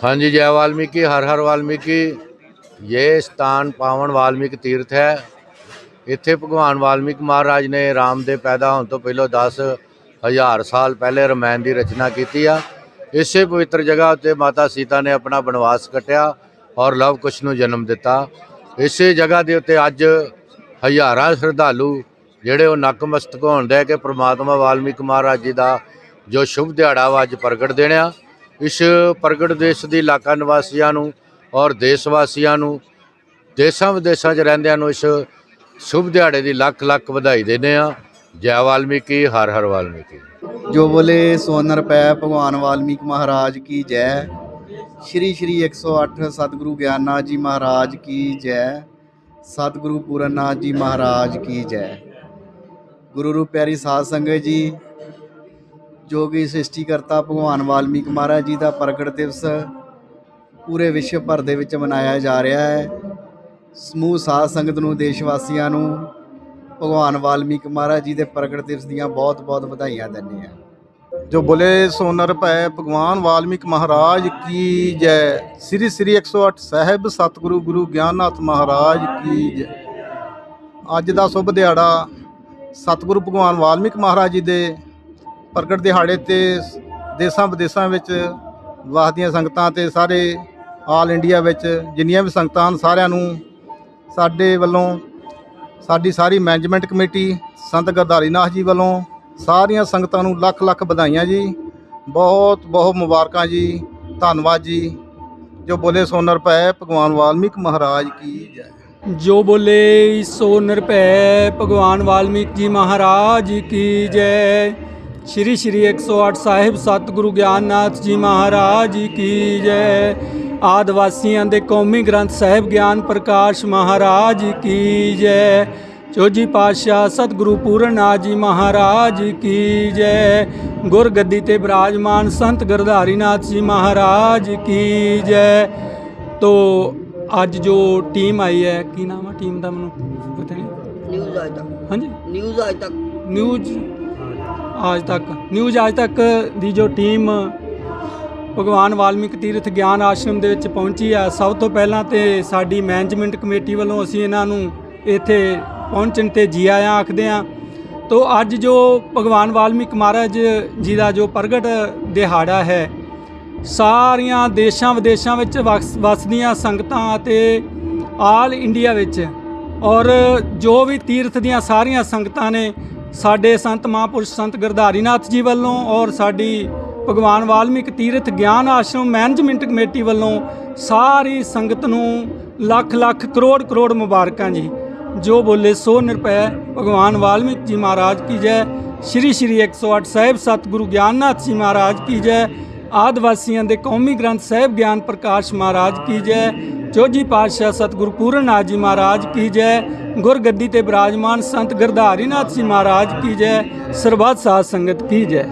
हाँ जी जय वाल्मीकि हर हर वाल्मीकि ये स्थान पावन ਵਾਲਮੀਕ ਤੀਰਥ ਹੈ ਇੱਥੇ ਭਗਵਾਨ ਵਾਲਮੀਕ ਮਹਾਰਾਜ ਨੇ ਰਾਮ ਦੇ ਪੈਦਾ ਹੋਣ ਤੋਂ ਪਹਿਲਾਂ 10 ਹਜ਼ਾਰ ਸਾਲ ਪਹਿਲੇ ਰਮਾਇਣ ਦੀ ਰਚਨਾ ਕੀਤੀ ਆ ਇਸੇ ਪਵਿੱਤਰ ਜਗ੍ਹਾ ਉੱਤੇ ਮਾਤਾ ਸੀਤਾ ਨੇ ਆਪਣਾ ਬਨਵਾਸ ਕੱਟਿਆ ਔਰ ਲਵ ਕੁਸ਼ ਨੂੰ ਜਨਮ ਦਿੱਤਾ ਇਸੇ ਜਗ੍ਹਾ ਦੇ ਉੱਤੇ ਅੱਜ ਹਜ਼ਾਰਾਂ ਸ਼ਰਧਾਲੂ ਜਿਹੜੇ ਉਹ ਨਕਮਸਤਕ ਹੋਣ ਦੇ ਕਿ ਪ੍ਰਮਾਤਮਾ ਵਾਲਮੀਕ ਮਹਾਰਾਜ ਜੀ ਦਾ ਜੋ ਸ਼ੁਭ ਦਿਹਾੜਾ ਵਾ ਅੱਜ ਪ੍ਰਗਟ ਦੇਣਿਆ ਇਸ ਪ੍ਰਗਟ ਦੇਸ਼ ਦੀ ਇਲਾਕਾ ਨਿਵਾਸੀਆਂ ਨੂੰ ਔਰ ਦੇਸ਼ ਵਾਸੀਆਂ ਨੂੰ, ਦੇਸ਼ਾਂ ਵਿਦੇਸ਼ਾਂ 'ਚ ਰਹਿੰਦਿਆਂ ਨੂੰ ਇਸ ਸ਼ੁਭ ਦਿਹਾੜੇ ਦੀ ਲੱਖ ਲੱਖ ਵਧਾਈ ਦਿੰਦੇ ਆ ਜੈ ਵਾਲਮੀਕੀ, ਹਰ ਹਰ ਵਾਲਮੀਕੀ। ਜੋ ਬੋਲੇ ਸੋ ਪੈ ਭਗਵਾਨ ਵਾਲਮੀਕ ਮਹਾਰਾਜ ਕੀ ਜੈ। ਸ਼੍ਰੀ ਸ਼੍ਰੀ 108 ਸਤਿਗੁਰੂ ਗਿਆਨਨਾਥ ਜੀ ਮਹਾਰਾਜ ਕੀ ਜੈ। ਸਤਿਗੁਰੂ ਪੂਰਨਨਾਥ ਜੀ ਮਹਾਰਾਜ ਕੀ ਜੈ। ਗੁਰੂ ਰੂਪ ਪਿਆਰੀ ਸਾਧ ਸੰਗਤ ਜੀ ਜੋ ਕਿ ਸ੍ਰਿਸ਼ਟੀਕਰਤਾ ਭਗਵਾਨ ਵਾਲਮੀਕ ਮਹਾਰਾਜ ਜੀ ਦਾ ਪ੍ਰਗਟ ਦਿਵਸ ਪੂਰੇ ਵਿਸ਼ਵ ਭਰ ਦੇ ਵਿੱਚ ਮਨਾਇਆ ਜਾ ਰਿਹਾ ਹੈ। ਸਮੂਹ ਸਾਧ ਸੰਗਤ ਨੂੰ ਦੇਸ਼ ਵਾਸੀਆਂ ਨੂੰ ਭਗਵਾਨ ਵਾਲਮੀਕ ਮਹਾਰਾਜ ਜੀ ਦੇ ਪ੍ਰਗਟ ਦਿਵਸ ਦੀਆਂ ਬਹੁਤ-ਬਹੁਤ ਵਧਾਈਆਂ ਦਿੰਦੇ ਆ ਜੋ ਬੋਲੇ ਸੋਨਰ ਭੈ ਭਗਵਾਨ ਵਾਲਮੀਕ ਮਹਾਰਾਜ ਕੀ ਜੈ। ਸ੍ਰੀ ਸ੍ਰੀ 108 ਸਾਹਿਬ ਸਤਿਗੁਰੂ ਗੁਰੂ ਗਿਆਨਨਾਥ ਮਹਾਰਾਜ ਕੀ ਜੈ। ਅੱਜ ਦਾ ਸ਼ੁਭ ਦਿਹਾੜਾ ਸਤਿਗੁਰੂ ਭਗਵਾਨ ਵਾਲਮੀਕ ਮਹਾਰਾਜ ਜੀ ਦੇ ਪ੍ਰਗਟ ਦਿਹਾੜੇ ਤੇ ਦੇਸਾਂ ਵਿਦੇਸਾਂ ਵਿੱਚ ਵਸਦੀਆਂ ਸੰਗਤਾਂ ਤੇ ਸਾਰੇ ਆਲ ਇੰਡੀਆ ਵਿੱਚ ਜਿੰਨੀਆਂ ਵੀ ਸੰਗਤਾਂ ਹਨ, ਸਾਰਿਆਂ ਨੂੰ ਸਾਡੇ ਵੱਲੋਂ ਸਾਡੀ ਸਾਰੀ ਮੈਨੇਜਮੈਂਟ ਕਮੇਟੀ, ਸੰਤ ਗਰਦਾਰੀ ਨਾਥ ਜੀ ਵੱਲੋਂ ਸਾਰੀਆਂ ਸੰਗਤਾਂ ਨੂੰ ਲੱਖ ਲੱਖ ਵਧਾਈਆਂ ਜੀ। ਬਹੁਤ ਬਹੁਤ ਮੁਬਾਰਕਾਂ ਜੀ। ਧੰਨਵਾਦ ਜੀ। ਜੋ ਬੋਲੇ ਸੋ ਨਿਰਭੈ ਭਗਵਾਨ ਵਾਲਮੀਕ ਮਹਾਰਾਜ ਕੀ ਜੈ। ਜੋ ਬੋਲੇ ਸੋ ਨਿਰਭੈ ਭਗਵਾਨ ਵਾਲਮੀਕ ਜੀ ਮਹਾਰਾਜ ਕੀ ਜੈ। ਸ਼੍ਰੀ ਸ਼੍ਰੀ 108 ਸਾਹਿਬ ਸਤਿਗੁਰੂ ਗਿਆਨਨਾਥ ਜੀ ਮਹਾਰਾਜ ਕੀ ਜੈ। ਆਦਿਵਾਸੀਆਂ ਦੇ ਕੌਮੀ ਗ੍ਰੰਥ ਸਾਹਿਬ ਗਿਆਨ ਪ੍ਰਕਾਸ਼ ਮਹਾਰਾਜ ਕੀ ਜੈ। ਚੌਜੀ ਪਾਤਸ਼ਾਹ ਸਤਿਗੁਰੂ ਪੂਰਨਨਾਥ ਜੀ ਮਹਾਰਾਜ ਕੀ ਜੈ। ਗੁਰਗੱਦੀ ਤੇ ਬਿਰਾਜਮਾਨ ਸੰਤ ਗਰਧਾਰੀ ਨਾਥ ਜੀ ਮਹਾਰਾਜ ਕੀ ਜੈ। ਤੋ ਅੱਜ ਜੋ ਟੀਮ ਆਈ ਹੈ ਕੀ ਨਾਮ ਹੈ ਟੀਮ ਦਾ ਮੈਨੂੰ? ਪਤਾ ਨਹੀਂ। ਨਿਊਜ਼ ਅੱਜ ਤੱਕ। ਹਾਂਜੀ। ਨਿਊਜ਼ ਅੱਜ ਤੱਕ। ਨਿਊਜ਼ ਆਜ ਤੱਕ ਨਿਊਜ਼ ਆਜ ਤੱਕ ਦੀ ਜੋ ਟੀਮ ਭਗਵਾਨ ਵਾਲਮੀਕ ਤੀਰਥ ਗਿਆਨ ਆਸ਼ਰਮ ਦੇ ਵਿੱਚ ਪਹੁੰਚੀ ਆ, ਸਭ ਤੋਂ ਪਹਿਲਾਂ ਤੇ ਸਾਡੀ ਮੈਨੇਜਮੈਂਟ ਕਮੇਟੀ ਵੱਲੋਂ ਅਸੀਂ ਇਹਨਾਂ ਨੂੰ ਇੱਥੇ ਪਹੁੰਚਣ ਤੇ ਜੀ ਆਇਆਂ ਆਖਦੇ ਹਾਂ। ਤੋ ਅੱਜ ਜੋ ਭਗਵਾਨ ਵਾਲਮੀਕ ਮਹਾਰਾਜ ਜੀ ਦਾ ਜੋ ਪ੍ਰਗਟ ਦਿਹਾੜਾ ਹੈ, ਸਾਰੀਆਂ ਦੇਸ਼ਾਂ ਵਿਦੇਸ਼ਾਂ ਵਿੱਚ ਵਸ- ਵਸਦੀਆਂ ਸੰਗਤਾਂ ਅਤੇ ਆਲ ਇੰਡੀਆ ਵਿੱਚ ਔਰ ਜੋ ਵੀ ਤੀਰਥ ਦੀਆਂ ਸਾਰੀਆਂ ਸੰਗਤਾਂ ਨੇ ਸਾਡੇ ਸੰਤ ਮਹਾਂਪੁਰਸ਼ ਸੰਤ ਗਰਧਾਰੀ ਨਾਥ ਜੀ ਵੱਲੋਂ ਔਰ ਸਾਡੀ ਭਗਵਾਨ ਵਾਲਮੀਕ ਤੀਰਥ ਗਿਆਨ ਆਸ਼ਰਮ ਮੈਨੇਜਮੈਂਟ ਕਮੇਟੀ ਵੱਲੋਂ ਸਾਰੀ ਸੰਗਤ ਨੂੰ ਲੱਖ ਲੱਖ ਕਰੋੜ ਕਰੋੜ ਮੁਬਾਰਕਾਂ ਜੀ। ਜੋ ਬੋਲੇ ਸੋ ਨਿਰਭੈ। ਭਗਵਾਨ ਵਾਲਮੀਕ ਜੀ ਮਹਾਰਾਜ ਕੀ ਜੈ। ਸ਼੍ਰੀ ਸ਼੍ਰੀ 108 ਸਾਹਿਬ ਸਤਿਗੁਰੂ ਗਿਆਨਨਾਥ ਜੀ ਮਹਾਰਾਜ ਕੀ ਜੈ। ਆਦਿਵਾਸੀਆਂ ਦੇ ਕੌਮੀ ਗ੍ਰੰਥ ਸਾਹਿਬ ਗਿਆਨ ਪ੍ਰਕਾਸ਼ ਮਹਾਰਾਜ ਕੀ ਜੈ ਚੌਜੀ ਪਾਤਸ਼ਾਹ ਸਤਿਗੁਰੂ ਪੂਰਨਨਾਥ ਜੀ ਮਹਾਰਾਜ ਕੀ ਜੈ, ਗੁਰਗੱਦੀ ਤੇ ਬਿਰਾਜਮਾਨ ਸੰਤ ਗਰਧਾਰੀ ਨਾਥ ਜੀ ਮਹਾਰਾਜ ਕੀ ਜੈ, ਸਰਬੱਤ ਸਾਧ ਸੰਗਤ ਕੀ ਜੈ।